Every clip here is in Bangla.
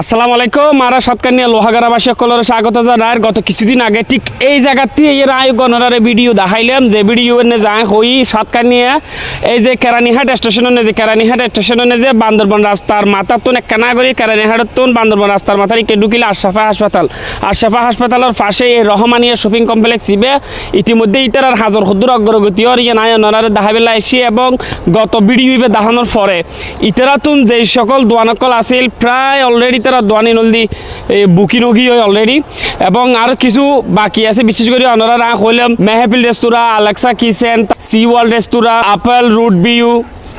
আসসালামু আলাইকুম আর সাতকানিয়া লোহাগারাবাসী সকলের স্বাগত জানার গত কিছুদিন আগে ঠিক এই জায়গাতে এর আয় গণরারে ভিডিও দেখাইলাম। যে ভিডিও এনে যায় হই সাতকানিয়া এই যে কেরানীহাট স্টেশনে যে, কেরানীহাট স্টেশনে যে বান্দরবন রাস্তার মাথার তুন একখানা করে কেরানীহাটের তুন বান্দরবন রাস্তার মাথার ইকে ঢুকিলে আশরাফা হাসপাতাল। আশরাফা হাসপাতালের পাশে এই রহমানিয়া শপিং কমপ্লেক্স ইবে। ইতিমধ্যে ইতার হাজার হদ্দুর অগ্রগতি আর ইয়ে নাই। নরারে দেখাবেলা এসি এবং গত ভিডিও ইবে দেখানোর পরে। ইতারা তুন যে সকল দোয়ানকল আছিল, প্রায় অলরেডি তারা দোয়ানি নলদি বুকিং রোগী হয় অলরেডি এবং আর কিছু বাকি আছে, বিশেষ করে ওনারা হইলাম মেহেপিল রেস্তোরাঁ, আলেক্সা কিচেন, সি ওয়ার্ল্ড রেস্তোরাঁ, আপেল, রুট বিউ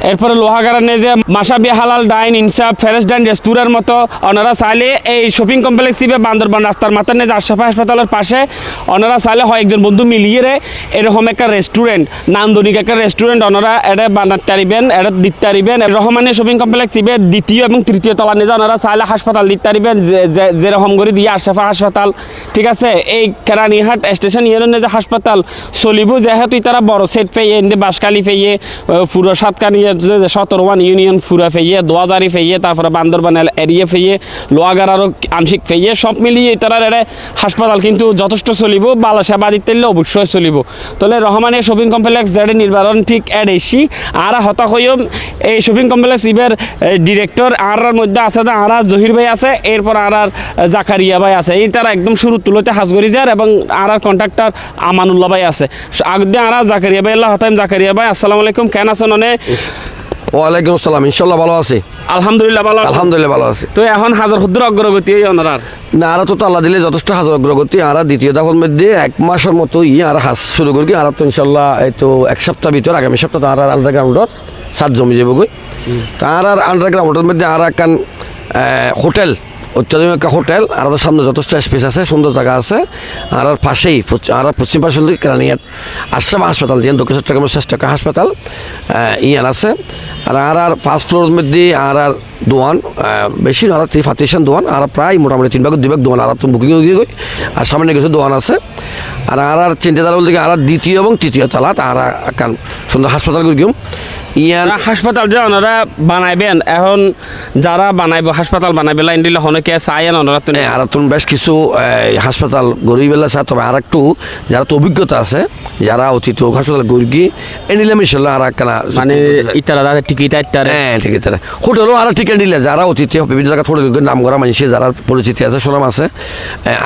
এরপরে লোহাগারানে যে মাসাবি হালাল ডাইন ইনসাফ ফেরেস ডাইন রেস্তোরাঁর মতো ওনারা চাইলে এই শপিং কমপ্লেক্স হিসেবে বান্দরবান রাস্তার মাথার নেই আশরাফা হাসপাতালের পাশে ওনারা চাইলে হয় একজন বন্ধু মিলিয়ে রে, এরকম একটা রেস্টুরেন্ট, নান্দনিক একটা রেস্টুরেন্ট ওনারা এটা বানাতে পারিবেন এটা দিতে পারিবেন। রহমানের শপিং কমপ্লেক্স হিসেবে দ্বিতীয় এবং তৃতীয় তলা নিয়ে ওনারা চাইলে হাসপাতাল দিতে পারিবেন, যে- যে- যেরকম করে দিয়ে আশরাফা হাসপাতাল। ঠিক আছে? এই কেরানীহাট স্টেশন ইউনিয়নে যে হাসপাতাল চলিব যেহেতু তারা বড় সেট পেয়ে বাসকালি পেয়ে পুরো সাতকানি সতেরো ওয়ান ইউনিয়ন ফুরা ফেয়ে দোয়াজারি ফেয়ে তারপরে বান্দরবান এরিয়া ফেয়ে লোয়াগার আরও আংশিক ফেয়ে সব মিলিয়ে তারা এটা হাসপাতাল কিন্তু যথেষ্ট চলিব বালা সেবা দিতে অবশ্যই চলিব। তাহলে রহমানের শপিং কমপ্লেক্স যেটা নির্বাচন ঠিক এড এসি আর হতা হইম এই শপিং কমপ্লেক্স ইবের ডিরেক্টর আর মধ্যে আছে যে আর জহির ভাই আছে, এরপর আর আর জাকারিয়া ভাই আছে। এই তারা একদম শুরু তুলোতে হাজগরি যার এবং আর আর কন্ট্রাক্টর আমানুল্লাহ ভাই আছে। আগদি আর জাকারিয়া ভাই, আল্লাহ হতাম জাকারিয়া ভাই, আসসালামু আলাইকুম, কেন অনে? ওয়ালাইকুম আসসালাম ইনশাল্লাহ ভালো আছে। আলহামদুলিল্লাহ ভালো আলহামদুলিল্লাহ ভালো আছে। তো এখন হাজার ক্ষুদ্র অগ্রগতি এই অনারার না আর তো তাল্লা দিলে যথেষ্ট হাজার অগ্রগতি আর দ্বিতীয় দফার মধ্যে এক মাসের মতো ই আর হাস শুরু করি আর তো ইনশাল্লাহ এই তো এক সপ্তাহ ভিতর আগামী সপ্তাহ আর আন্ডারগ্রাউন্ডর সাত জমি যাব গই তার আর আন্ডারগ্রাউন্ডের মধ্যে আর একখান হোটেল অত্যাধুনিক একটা হোটেল আর সামনে যথেষ্ট স্পেস আছে সুন্দর জায়গা আছে আর আর পাশেই আর পশ্চিম পাশে কেরানিয়ার আশ্রম হাসপাতাল যে দক্ষিণ চট্টগ্রামের শ্রেষ্ঠ একটা হাসপাতাল ইয়ান আছে আর আর আর ফার্স্ট ফ্লোর মধ্যে আর আর দোয়ান বেশি আর থ্রি ফার্টিশন দোয়ান আর প্রায় মোটামুটি তিন ভাগ দুই ভাগ দোয়ান আর তো বুকিং হয়ে গই আর সামনে কিছু দোয়ান আছে আর আর আর চিন্তাধারা বলতে আর দ্বিতীয় এবং তৃতীয় তালাত আর একখান সুন্দর হাসপাতাল করি ইয়ান ওরা হাসপাতাল যে ওনারা বানাইবেন। এখন যারা বানাইব হাসপাতাল বানাইবে লাইন দিলে হনকে চাইয়েন ওনারা তো আর তো বেশ কিছু হাসপাতাল গরিব আছে তবে আর একটু যারা তো অভিজ্ঞতা আছে যারা অতীত হাসপাতাল গরিবি এ নিলাম ইনশাল্লাহ আর একখানা মানে ইতারা তাদের টিকিট ইত্যাদি হ্যাঁ ঠিক আছে। হোটেলও আর টিকেট নিলে যারা অতিথি বিভিন্ন জায়গা হোটেল নাম করা মানুষ যারা পরিচিতি আছে সুনাম আছে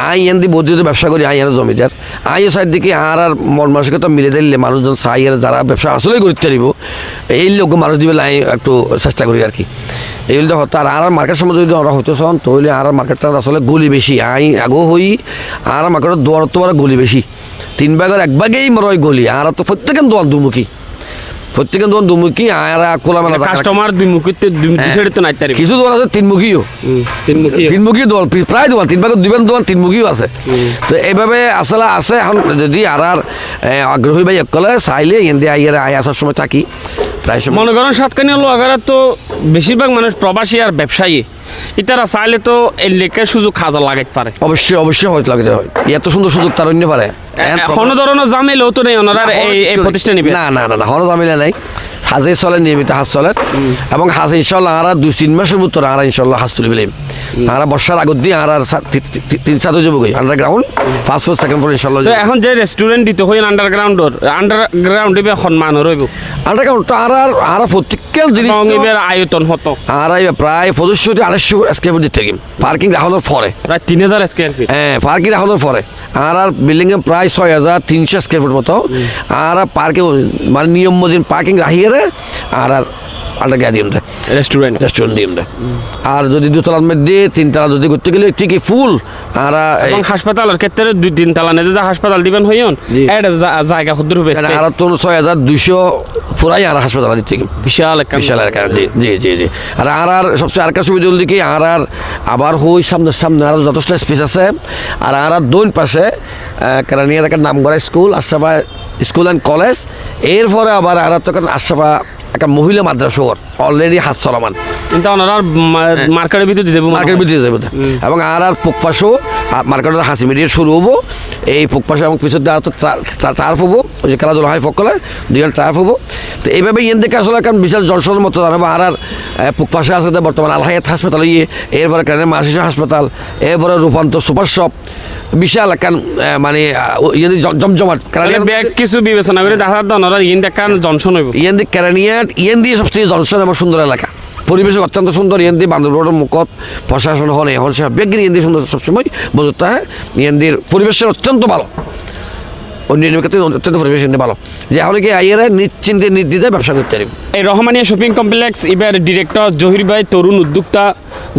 আই এন দি বৌদ্ধ ব্যবসা করি আই এর জমিদার। আই সাইড দিকে আর আর মন মানসিকতা মিলে দিলে মানুষজন চাই আর যারা ব্যবসা আসলে করতে দিব এই লোক মানুষ দিবে লাই একটু চেষ্টা করি আর কি। এই হলে হতো আর আর মার্কেট সম্বন্ধে যদি আমরা হইতে চান তাহলে আর মার্কেটটা আসলে গলি বেশি। আই, আগো হই, আর মার্কেটের দোয়ার তো আর গলি বেশি। তিন ভাগের এক ভাগেই গলি আর তো প্রত্যেকের দোয়ার দুমুখী। প্রত্যেকের দোকান দুমুখী আর খোলামেলা মেলা কাস্টমার দুই মুখিতে দুই হ্যাঁ। তো পারিবে কিছু দোকান আছে তিনমুখীও। তিনমুখী তিনমুখী দোকান প্রি- প্রায় দোকান তিন ভাগের দুই দোকান তিনমুখীও আছে। তো এইভাবে আসলে আছে এখন যদি আর আর আগ্রহী ভাই একলে চাইলে এনে আইয়ারে আই আসার সময় থাকি। প্রায় সময় মনে করেন সাতকানি আগারা তো বেশিরভাগ মানুষ প্রবাসী আর ব্যবসায়ী। ইতারা চাইলে তো এই লেকের সুযোগ খাজা লাগাইতে পারে। অবশ্যই অবশ্যই হয়তো লাগাইতে হয়। এত সুন্দর সুযোগ তার অন্য পারে। কোনো ধরনের জামেলেও তো নেই ওনারা এই এই প্রতিষ্ঠান নিবে। না না না না হলো জামেলা নাই। হাজে চলে নিয়মিত হাজ চলে। এবং হাজ ইনশাল্লাহ আর দুই তিন মাসের মতো আর ইনশাল্লাহ হাজ তুলি আর বর্ষার আগত দিয়ে আর আর সা- তি- তি- তি- তিন সাত হয়ে যাব underground first floor second floor ইনশাল্লাহ তো এখন যে রেস্টুরেন্ট দিতে হয় আন্ডারগ্রাউন্ডর আন্ডারগ্রাউন্ড দিবে সম্মান রইব আন্ডারগ্রাউন্ড আর আর আর প্রত্যেকের জিনিস এবার আয়তন হতো আর প্রায় পঁচিশশো আড়াইশো স্কোয়ার ফুট দিতে পার্কিং রাখানোর পরে। প্রায় তিন হাজার স্কোয়ার ফিট হ্যাঁ পার্কিং রাখানোর পরে। আর আর প্রায় ছয় হাজার তিনশো স্কোয়ার ফুট মতো। আর পার্কিং মানে নিয়ম মতন পার্কিং রাখিয়ে রে। আর আর আন্ডার গিয়ে দেয় রেস্টুরেন্ট রেস্টুরেন্ট দেয় আর যদি দুতলার মধ্যে তিনতলা যদি করতে গেলে ঠিকই ফুল আর এবং হাসপাতালের ক্ষেত্রে দুই তিন তালা নেজে যা হাসপাতাল দিবেন হইন। এটা জায়গা ক্ষুদ্র হবে আর তো ছয় হাজার দুইশো পুরাই আর হাসপাতাল দিচ্ছে বিশাল একটা বিশাল এলাকা জি জি জি জি। আর আর আর সবচেয়ে আর একটা সুবিধা হল কি আর আর আবার হই সামনে সামনে আর যথেষ্ট স্পেস আছে। আর আর আর দোন পাশে কেরানিয়ার একটা নাম করা school Ashrafa school and college এরপরে আবার আর তখন আশরাফা একটা মহিলা মাদ্রাসা অলরেডি হাত চলমান। কিন্তু ওনারা মার্কেটের ভিতরে যাব মার্কেট ভিতরে যাবে এবং আর আর পোকপাশও মার্কেটের হাসি মিডিয়ে শুরু হব। এই পোকপাশে এবং পিছর দিয়ে আর তো টার্ফ হব। ওই যে খেলাধুলা হয় ফকলে দুজন টার্ফ হব। তো এইভাবে ইয়েন দেখে আসলে কারণ বিশাল জনসনের মতো জানাব আর আর পোকপাশে আছে বর্তমানে আলহায়াত হাসপাতাল ইয়ে এরপরে কেন মাসিস হাসপাতাল এরপরে রূপান্তর সুপার শপ বিশাল কারণ মানে জমজমাট ব্যাগ কিছু বিবেচনা করে দেখা ওনারা ইন দেখান জনসন হইব। ইয়েন দিয়ে কেরানিয়াট ইয়েন দিয়ে সবচেয়ে জনসন এবং সুন্দর এলাকা। পরিবেশ অত্যন্ত সুন্দর ইয়েন দিয়ে বান্দরবাড়ের মুখত প্রশাসন হন এখন সে বেগিন ইয়েন দিয়ে সুন্দর সবসময় বোঝতে হয়? ইয়েন দিয়ে পরিবেশের অত্যন্ত ভালো। অন্য ক্ষেত্রে অত্যন্ত পরিবেশ ইয়েন ভালো। যে এখন কি আইয়েরা নিশ্চিন্তে নির্দ্বিধায় ব্যবসা করতে পারবে। এই রহমানিয়া শপিং কমপ্লেক্স এবার ডিরেক্টর জহির ভাই তরুণ উদ্যোক্তা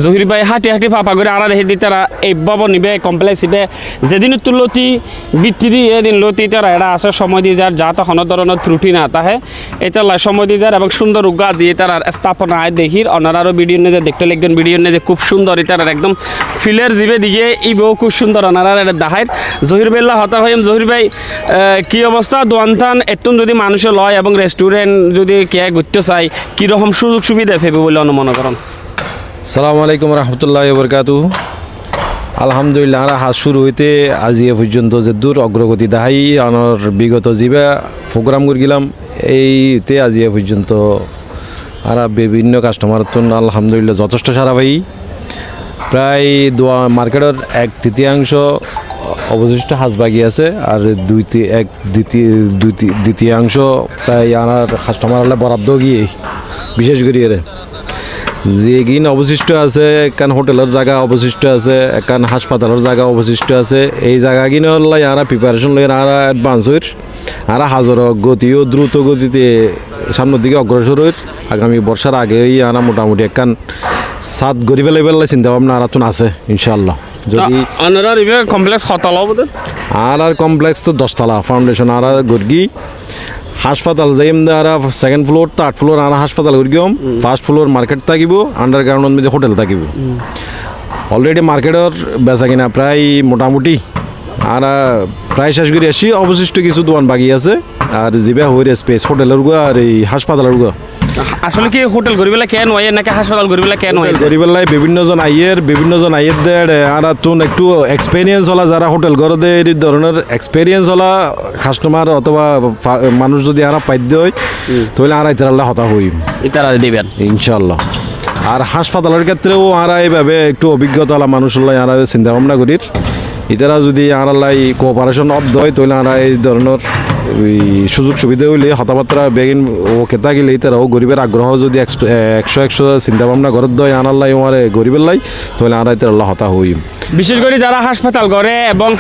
জহির ভাই হাঁটি হাঁটি পাপা করে আড়া রেখে তারা এই ভবন নিবে কমপ্লেক্স ইবে যেদিন তুলতি বৃত্তি দিয়ে এদিন লতি তারা এরা আসার সময় দিয়ে যার যা কোনো ধরনের ত্রুটি না তাহে এটা সময় দিয়ে যার এবং সুন্দর উগা দিয়ে তারা স্থাপনা আয় দেখির। অনারারও ভিডিও নিয়ে দেখতে লিখবেন ভিডিও নিয়ে যে খুব সুন্দর এটার একদম ফিলের জিবে দিকে ইবেও খুব সুন্দর অনারা এটা দেখায়। জহির বেল্লা হতা হইম, জহির ভাই কি অবস্থা? দোয়ানথান এতুন যদি মানুষে লয় এবং রেস্টুরেন্ট যদি কে ঘুরতে চাই কীরকম সুযোগ সুবিধা ফেবে বলে অনুমান করেন? সালাম আলাইকুম রহমতুল্লাহ বরকাতু আলহামদুলিল্লাহ, আমরা হাজ শুরু হইতে আজি এ পর্যন্ত যে দূর অগ্রগতি দেখাই আনার বিগত যিবা প্রোগ্রাম করে গেলাম, এইতে আজি এ পর্যন্ত আর বিভিন্ন কাস্টমার তো আলহামদুলিল্লাহ যথেষ্ট সারা পাই। প্রায় দোয়া মার্কেটের এক তৃতীয়াংশ অবশিষ্ট হাঁস বাকি আছে, আর দুই এক দ্বিতীয় দ্বিতীয়াংশ প্রায় আনার কাস্টমার হলে বরাদ্দ গিয়ে, বিশেষ করে যেগিন অবশিষ্ট আছে একান হোটেলের জায়গা অবশিষ্ট আছে একান হাসপাতালের জায়গা অবশিষ্ট আছে। এই জায়গাগিন লাই আরা প্রিপারেশন লই আরা অ্যাডভান্স হইর আরা হাজার গতিও দ্রুত গতিতে সামনের দিকে অগ্রসর হইর। আগামী বর্ষার আগেই আরা মোটামুটি একান সাত গরিবে লেভেল চিন্তা ভাবনা আর তুন আছে ইনশাল্লাহ যদি কমপ্লেক্স হতাল আর আর কমপ্লেক্স তো দশতলা ফাউন্ডেশন আর গর্গি হাসপাতাল যাইম আর সেকেন্ড ফ্লোর থার্ড ফ্লোর আনা হাসপাতাল করিম ফার্স্ট ফ্লোর মার্কেট থাকিব আন্ডারগ্রাউন্ডের মধ্যে হোটেল থাকিব। অলরেডি মার্কেটের বেচা কিনা প্রায় মোটামুটি আর প্রায় শেষ করে আসি অবশিষ্ট কিছু দোকান বাকি আছে। আর যেভাবে হয়ে স্পেস হোটেলের গো আর এই হাসপাতালের গো। আসলে কি হোটেল গরিবেলা কেন হয় নাকি হাসপাতাল গরিবেলা কেন হয় গরিবেলাই বিভিন্ন জন আইয়ের বিভিন্ন জন আইয়ের দের আর তুন একটু এক্সপেরিয়েন্স হলা যারা হোটেল ঘরতে এই ধরনের এক্সপেরিয়েন্স হলা কাস্টমার অথবা মানুষ যদি আর পাইদ্য হয় তাহলে আর ইতারাল্লাহ হতা হই ইতারা দিবেন। ইনশাল্লাহ আর হাসপাতালের ক্ষেত্রেও আরা এইভাবে একটু অভিজ্ঞতা হলা মানুষ হলাই আর চিন্তা ভাবনা করির। ইতারা যদি আরালাই কোঅপারেশন অফ হয় তাহলে আরা এই ধরনের ওই সুযোগ সুবিধা হইলে হতাবার্তা বেগিন ও কেতা গেলে ইতারাও গরিবের আগ্রহ যদি একশো একশো চিন্তা ভাবনা ঘরত দয় আনার লাই আমার গরিবের লাই তাহলে ইতার আল্লাহ হতা হই বিশেষ করে যারা হাসপাতাল করে এবং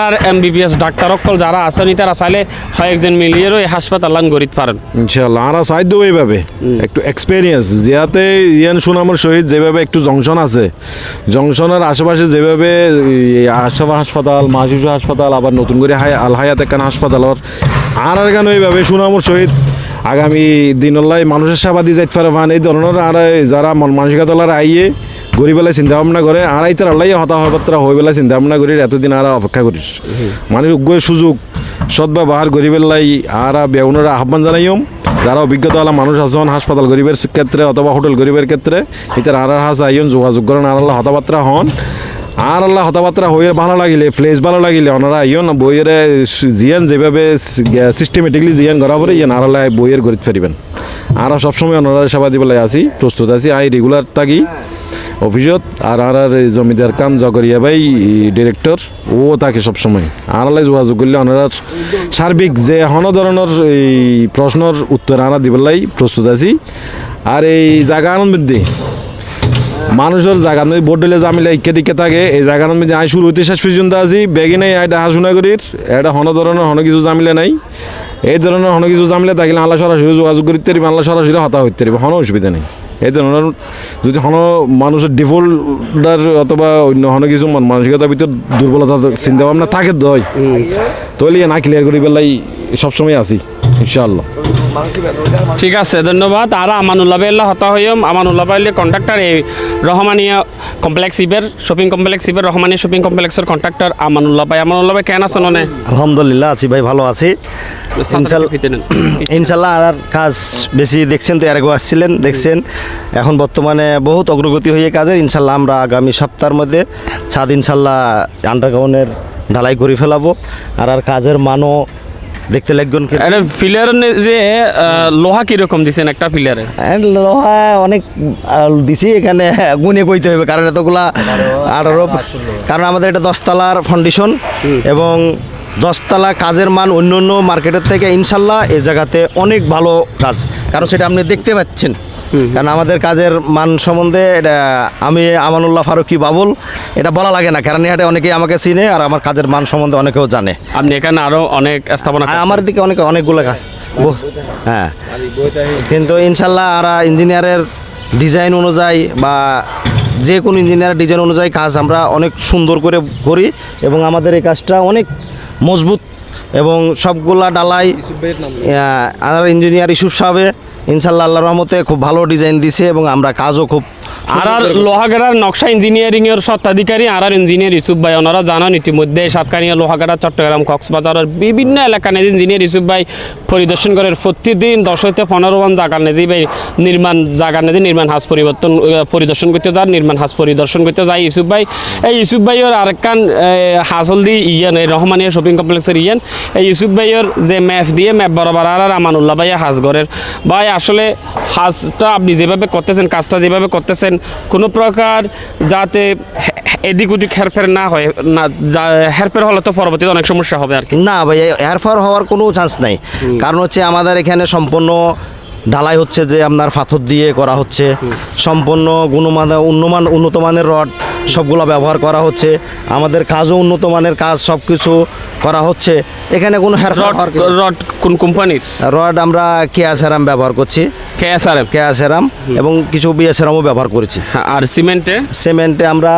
আর এমবিবিএস ডাক্তার অকল যারা আছেন তারা চাইলে হয় একজন মিলিয়েরও এই হাসপাতাল লান গরিত পারেন। ইনশাল্লাহ আরা সাহায্য এইভাবে। একটু এক্সপেরিয়েন্স যেহাতে ইয়ান সুনামর সহিত যেভাবে একটু জংশন আছে জংশনের আশেপাশে যেভাবে আশাফা হাসপাতাল মা শিশু হাসপাতাল আবার নতুন করে হাই আল হায়াত একখান হাসপাতালর আর আর কেন এইভাবে সুনামর সহিত। আগামী দিনলাই মানুষের সেবা দিয়ে যাইতে পারে মানে এই ধরনের আর যারা মন মানসিকতালার আইয়ে গরিবেলায় চিন্তা ভাবনা করে, আর তার আল্লাহ হতা হবাত্রা হয়ে বেলা চিন্তা ভাবনা করি এতদিন আর অপেক্ষা করিস মানে সুযোগ, সদ্ব্যবহার গরিবেলাই আর বেউনের আহ্বান জানাইম যারা অভিজ্ঞতা মানুষ আছেন, হাসপাতাল গরিবের ক্ষেত্রে অথবা হোটেল গরিবের ক্ষেত্রে এটার আর হাস আইন যোগাযোগ করেন, আর আল্লাহ হতাবাত্রা হন। আর আল্লাহ হতাবাত্রা হয়ে ভালো লাগিলে প্লেস ভালো লাগিলে ওনারা আইন বইয়ের জিয়ান যেভাবে সিস্টেমেটিকলি জিয়ান করা পরে ইয়েন আর আল্লাহ বইয়ের গরিত ফেরিবেন। আর সবসময় ওনারা সেবা দিবেলাই আছি, প্রস্তুত আছি, আই রেগুলার থাকি, অফিসত, আর আর আর জমিদার কাম জগরিয়া ভাই ডিরেক্টর ও থাকে সবসময়। আর আলাই যোগাযোগ করলে ওনারা সার্বিক যে হন ধরনের এই প্রশ্নের উত্তর আনা দিবেলাই প্রস্তুত আছি। আর এই জায়গা আনন্দ মানুষের জায়গা নয় বোর্ড দিলে জামিলে ইকে টিকে থাকে এই জায়গার মধ্যে আমি শুরু হতে শেষ পর্যন্ত আছি বেগে নেই এটা হাসুনা করির এটা হন ধরনের হন কিছু জামিলে নাই। এই ধরনের হন কিছু জামিলে থাকলে আল্লাহ সরাসরি যোগাযোগ করতে পারিবে আল্লাহ সরাসরি হতা হইতে পারিবে হন অসুবিধা নেই। এই ধরনের যদি হন মানুষের ডিফল্টার অথবা অন্য হন কিছু মন মানসিকতার ভিতর দুর্বলতা চিন্তা ভাবনা থাকে দয় তাহলে না ক্লিয়ার করি পেলাই সবসময় আছি ইনশাআল্লাহ। ঠিক আছে ধন্যবাদ। আর আমানুল্লাহ ভাইল্লা হতা হইম আমানুল্লাহ ভাইলে কন্ট্রাক্টর এই রহমানিয়া কমপ্লেক্স ইবের শপিং কমপ্লেক্স ইবের রহমানিয়া শপিং কমপ্লেক্সের কন্ট্রাক্টর আমানুল্লাহ ভাই। আমানুল্লাহ ভাই কেন আছেন অনে? আলহামদুলিল্লাহ আছি ভাই ভালো আছি। ইনশাল্লাহ আর কাজ বেশি দেখছেন তো এর আগেও আসছিলেন দেখছেন। এখন বর্তমানে বহুত অগ্রগতি হয়ে কাজের। ইনশাল্লাহ আমরা আগামী সপ্তাহের মধ্যে ছাদ ইনশাল্লাহ আন্ডারগ্রাউন্ডের ঢালাই করে ফেলাবো। আর আর কাজের মানও দেখতে লাগবেন এটা ফিলার যে লোহা কীরকম দিছেন একটা ফিলারে আর লোহা অনেক দিছি এখানে গুনে কইতে হবে কারণ এতগুলা আঠারো কারণ আমাদের এটা দশতলার ফাউন্ডেশন এবং দশতলা কাজের মান অন্য অন্য মার্কেটের থেকে ইনশাল্লাহ এ জায়গাতে অনেক ভালো কাজ। কারণ সেটা আপনি দেখতে পাচ্ছেন। কারণ আমাদের কাজের মান সম্বন্ধে এটা আমি আমানুল্লাহ ফারুকি বাবুল এটা বলা লাগে না। কেরানিহাটে অনেকেই আমাকে চিনে আর আমার কাজের মান সম্বন্ধে অনেকেও জানে। আপনি এখানে আরও অনেক স্থাপনা আর আমার দিকে অনেক অনেকগুলো কাজ। হ্যাঁ। কিন্তু ইনশাল্লাহ আর ইঞ্জিনিয়ারের ডিজাইন অনুযায়ী বা যে কোনো ইঞ্জিনিয়ারের ডিজাইন অনুযায়ী কাজ আমরা অনেক সুন্দর করে করি এবং আমাদের এই কাজটা অনেক মজবুত এবং সবগুলা ডালাই আর ইঞ্জিনিয়ার ইস্যুফ সাহেবে ইনশাল্লাহ আল্লাহ রহমতে খুব ভালো ডিজাইন দিছে এবং আমরা কাজও খুব আর আর লোহাগাড়ার নকশা ইঞ্জিনিয়ারিং এর আর আর ইঞ্জিনিয়ার ইসুফ ভাই। ওনারা জানান, ইতিমধ্যে সাতকানিয়া, লোহাগাড়া, চট্টগ্রাম, কক্সবাজারের বিভিন্ন এলাকা নেই ইঞ্জিনিয়ার ইসুফ ভাই পরিদর্শন করে প্রতিদিন দশ হইতে পনেরো জন জায়গা নেই ভাই নির্মাণ জায়গা নেই নির্মাণ হাজ পরিবর্তন পরিদর্শন করতে যান, নির্মাণ হাজ পরিদর্শন করতে যায় ইসুফ ভাই। এই ইসুফ ভাইয়ের আরেকখান হাজলদি ইয়েন এই রহমানিয়া শপিং কমপ্লেক্সের ইয়েন, এই ইসুফ ভাইয়ের যে ম্যাপ দিয়ে ম্যাপ বরাবর আর আর আমানুল্লাহ ভাইয়া হাজগরের ভাই, আসলে হাজটা আপনি যেভাবে করতেছেন, কাজটা যেভাবে করতেছেন কোনো প্রকার যাতে এদিক ওদিক হেরফের না হয় না যা- হেরফের হলে তো পরবর্তীতে অনেক সমস্যা হবে আর কি। না ভাই হেরফের হওয়ার কোনো চান্স নাই। কারণ হচ্ছে আমাদের এখানে সম্পূর্ণ ঢালাই হচ্ছে যে আপনার পাথর দিয়ে করা হচ্ছে। সম্পূর্ণ গুণমান উন্নমান উন্নত মানের রড সবগুলো ব্যবহার করা হচ্ছে। আমাদের কাজও উন্নত মানের কাজ সব কিছু করা হচ্ছে। এখানে কোনো রড কোন কোম্পানির? রড আমরা কেয়া সেরাম ব্যবহার করছি। কেয়াসেরাম কেয়াসেরাম এবং কিছু বিএ সেরামও ব্যবহার করেছি। আর সিমেন্টে? সিমেন্টে আমরা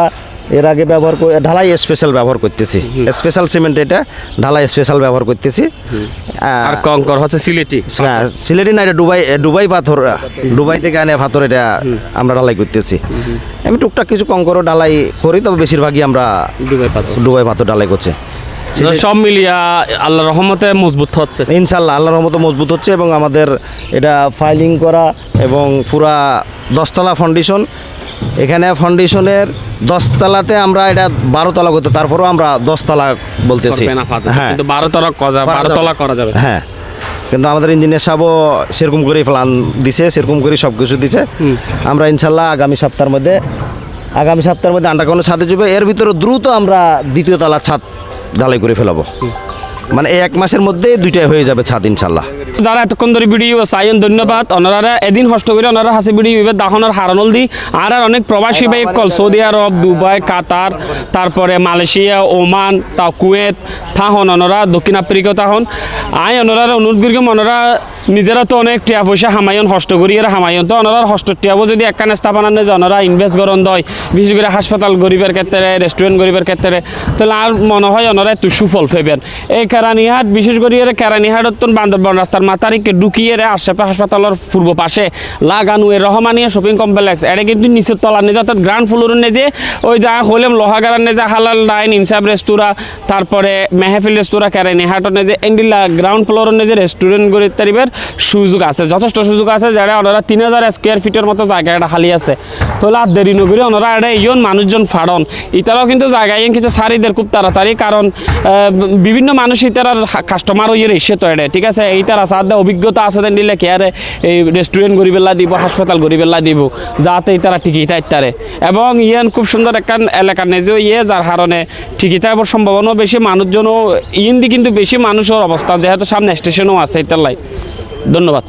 এর আগে ব্যবহার করে ঢালাই স্পেশাল ব্যবহার করতেছি। স্পেশাল সিমেন্ট এটা ঢালাই স্পেশাল ব্যবহার করতেছি। আর কঙ্কর হচ্ছে সিলেটি। হ্যাঁ, সিলেটি না এটা ডুবাই ডুবাই পাথর ডুবাই থেকে আনে পাথর এটা আমরা ঢালাই করতেছি। আমি টুকটাক কিছু কম করে ঢালাই করি তবে বেশিরভাগই আমরা ডুবাই পাথর। দুবাই পাথর ঢালাই করছি। সব মিলিয়া আল্লাহ রহমতে মজবুত হচ্ছে। ইনশাল্লাহ আল্লাহর মতো মজবুত হচ্ছে এবং আমাদের এটা ফাইলিং করা এবং পুরা দশতলা ফাউন্ডেশন এখানে ফাউন্ডেশনের দশতলাতে আমরা এটা বারো তলা করতে তারপরেও আমরা দশতলা বলতেছি। হ্যাঁ। করা বারো তলা করা যাবে। হ্যাঁ। কিন্তু আমাদের ইঞ্জিনিয়ার সাহেবও সেরকম করেই প্ল্যান দিছে সেরকম করেই সব কিছু দিছে আমরা ইনশাল্লাহ আগামী সপ্তাহের মধ্যে আগামী সপ্তাহের মধ্যে আন্ডারগ্রাউন্ডে ছাদে যাবে এর ভিতরে দ্রুত আমরা দ্বিতীয় তলার ছাদ ঢালাই করে ফেলাবো। মানে এক মাসের মধ্যে দুইটাই হয়ে যাবে ছাদ ইনশাল্লাহ যারা এতক্ষণ ধরে ভিডিও চাইন ধন্যবাদ। ওনারা এদিন কষ্ট করে ওনারা হাসি ভিডিও দাহনার হারানল দি। আর আর অনেক প্রবাসী ভাই call, Saudi Arab, Dubai, Qatar, তারপরে মালয়েশিয়া, ওমান তা কুয়েত, থাহন ওনারা দক্ষিণ আফ্রিকা তাহন আই ওনারা অনুরোধ করি ওনারা নিজেরা তো অনেক টিয়া পয়সা হামায়ন হষ্ট করি এরা হামায়ন। তো ওনারা হষ্ট টিয়াবো যদি একখানে স্থাপনা নেই যে ওনারা ইনভেস্ট করন দয়। বিশেষ করে হাসপাতাল গরিবের ক্ষেত্রে রেস্টুরেন্ট গরিবের ক্ষেত্রে। তাহলে আর মনে হয় ওনারা একটু সুফল ফেবেন। এই কেরানিহাট, বিশেষ করে এর কেরানিহাটত বান্দরবান রাস্তার মাতারিকে ঢুকিয়ে রে আশেপাশে হাসপাতালের পূর্ব পাশে লাগানো এ রহমানিয়া শপিং কমপ্লেক্স এটা কিন্তু নিচের তলা নেজে অর্থাৎ গ্রাউন্ড ফ্লোর নেজে, ওই যা হলেম লোহাগাড়ার নেজে, হালাল ডাইন ইনসাব রেস্তোরা, তারপরে মেহফিল রেস্তোরা, কেরানিহাটর নেজে, এন্ডিলা গ্রাউন্ড ফ্লোরের নেজে রেস্টুরেন্ট গড়ে তারিবের সুযোগ আছে, যথেষ্ট সুযোগ আছে যারা ওনারা তিন হাজার স্কোয়ার ফিটের মতো জায়গা এটা খালি আছে। তাহলে আর দেরি নগরী ওনারা এটা ইয়ন মানুষজন ফাড়ন ইতারাও কিন্তু জায়গায় কিন্তু সারিদের খুব তাড়াতাড়ি কারণ বিভিন্ন মানুষ ইতারার কাস্টমার হইয়ে এসে তো এটা ঠিক আছে? এই তারা সাথে অভিজ্ঞতা আছে দেন দিলে কেয়ারে এই রেস্টুরেন্ট গরিবেল্লা দিব হাসপাতাল গরিবেল্লা দিব, যাতে তারা টিকি তাইতারে এবং ইয়ান খুব সুন্দর একখান এলাকা নেজেও ইয়ে যার কারণে ঠিকই থাকবার সম্ভাবনাও বেশি মানুষজনও ইন্দি কিন্তু বেশি মানুষের অবস্থা যেহেতু সামনে স্টেশনও আছে এটার লাই। ধন্যবাদ।